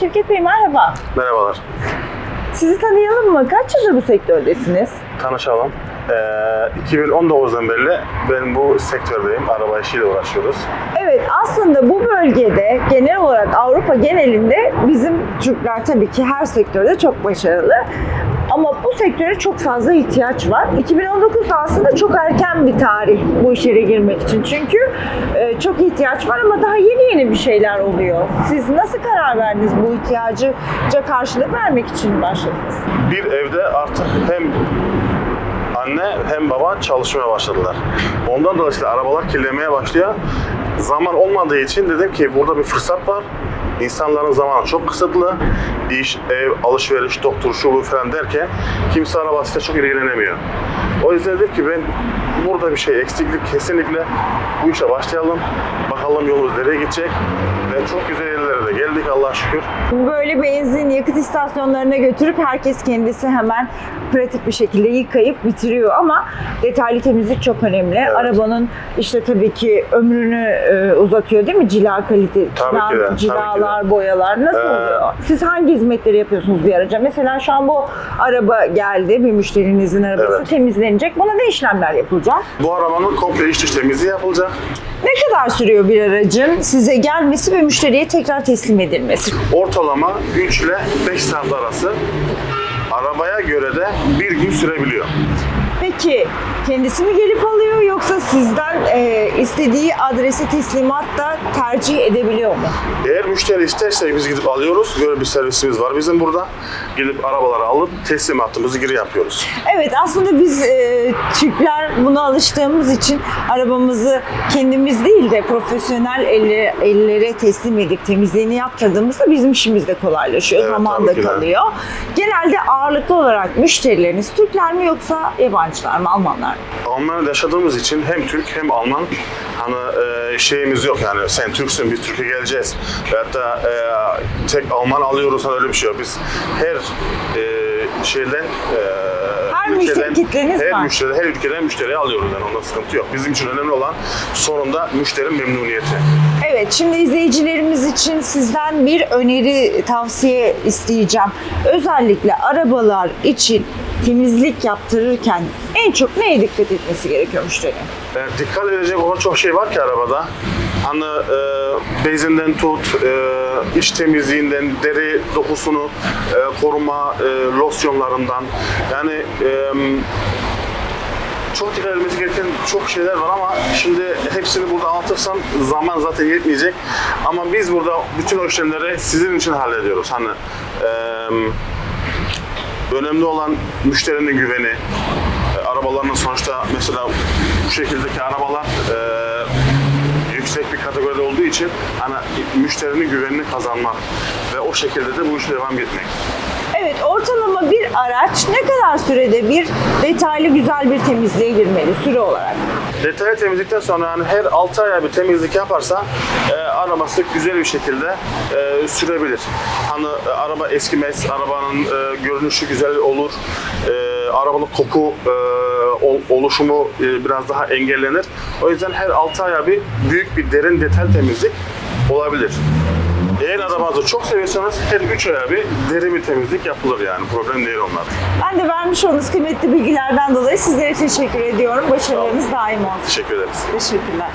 Şevket Bey merhaba. Merhabalar. Sizi tanıyalım mı? Kaç yıldır bu sektördesiniz? Tanışalım. Ee, 2019'dan beri ben bu sektördeyim. Araba işiyle uğraşıyoruz. Evet aslında bu bölgede genel olarak Avrupa genelinde bizim Türkler tabii ki her sektörde çok başarılı. Ama bu sektöre çok fazla ihtiyaç var. 2019 da aslında çok erken bir tarih bu işlere girmek için. Çünkü e, çok ihtiyaç var ama daha yeni yeni bir şeyler oluyor. Siz nasıl karar verdiniz bu ihtiyacı karşılık vermek için başladınız? Bir evde artık hem anne hem baba çalışmaya başladılar. Ondan dolayı işte arabalar kirlenmeye başlıyor. Zaman olmadığı için dedim ki burada bir fırsat var. İnsanların zamanı çok kısıtlı. İş, ev, alışveriş, doktor, şu bu falan derken kimse arabasıyla çok ilgilenemiyor. O yüzden dedim ki ben burada bir şey eksiklik kesinlikle bu işe başlayalım. Bakalım yolumuz nereye gidecek. Ve çok güzel yerlere de geldik Allah'a şükür. Böyle benzin yakıt istasyonlarına götürüp herkes kendisi hemen pratik bir şekilde yıkayıp bitiriyor ama detaylı temizlik çok önemli. Arabanın işte tabii ki ömrünü e, uzatıyor değil mi? Cila kalitesi, Tabii ki de, tabii ki cilalar, boyalar nasıl Ee, oluyor? Siz hangi hizmetleri yapıyorsunuz bir araca? Mesela şu an bu araba geldi, bir müşterinizin arabası Evet. temizlenecek. Buna ne işlemler yapılacak? Bu arabanın komple iç dış temizliği yapılacak. Ne kadar sürüyor bir aracın size gelmesi ve müşteriye tekrar teslim edilmesi? Ortalama 3 ile 5 saat arası arabaya göre de bir gün sürebiliyor. Peki kendisi mi gelip alıyor yoksa sizden e, istediği adrese teslimat da tercih edebiliyor mu? Eğer müşteri isterse biz gidip alıyoruz. Böyle bir servisimiz var bizim burada. Gidip arabaları alıp teslimatımızı geri yapıyoruz. Evet aslında biz e, Türkler buna alıştığımız için arabamızı kendimiz değil de profesyonel elle, ellere teslim edip temizliğini yaptırdığımızda bizim işimiz de kolaylaşıyor. Evet, zaman da ki kalıyor. Genelde ağırlıklı olarak müşterileriniz Türkler mi yoksa yabancılar mı, Almanlar mı? Almanya'da yaşadığımız için hem Türk hem Alman hani e, şeyimiz yok yani sen Türksün biz Türkiye geleceğiz. Veyahut da e, tek Alman alıyoruz hani öyle bir şey yok. Biz her e, şeyden e, Her müşteri kitleniz her var. Müşteri, her ülkeden müşteriyi alıyoruz yani onda sıkıntı yok. Bizim için önemli olan sonunda müşterinin memnuniyeti. Evet, şimdi izleyicilerimiz için sizden bir öneri, tavsiye isteyeceğim. Özellikle arabalar için temizlik yaptırırken en çok neye dikkat etmesi gerekiyor müşterinin? E, dikkat edecek olan çok şey var ki arabada. Hani e, bezinden tut, e, iç temizliğinden, deri dokusunu e, koruma e, losyonlarından. Yani e, çok dikkat edilmesi gereken çok şeyler var ama şimdi hepsini burada anlatırsam zaman zaten yetmeyecek. Ama biz burada bütün o işlemleri sizin için hallediyoruz. Hani e, önemli olan müşterinin güveni. E, sonuçta mesela bu şekildeki arabalar e, yüksek bir kategoride olduğu için hani müşterinin güvenini kazanmak ve o şekilde de bu işe devam etmek. Evet, ortalama bir araç ne kadar sürede bir detaylı güzel bir temizliğe girmeli süre olarak? Detaylı temizlikten sonra yani her 6 aya bir temizlik yaparsa e, arabası güzel bir şekilde e, sürebilir. Hani e, araba eskimez, arabanın e, görünüşü güzel olur, e, arabanın koku e, ol- oluşumu e, biraz daha engellenir. O yüzden her 6 aya bir büyük bir derin detaylı temizlik olabilir. Eğer arabanızı çok seviyorsanız her 3 aya bir derin bir temizlik yapılır yani problem değil onlar. Ben de vermiş olduğunuz kıymetli bilgilerden dolayı sizlere teşekkür ediyorum. Başarılarınız daim olsun. Teşekkür ederiz. Teşekkürler.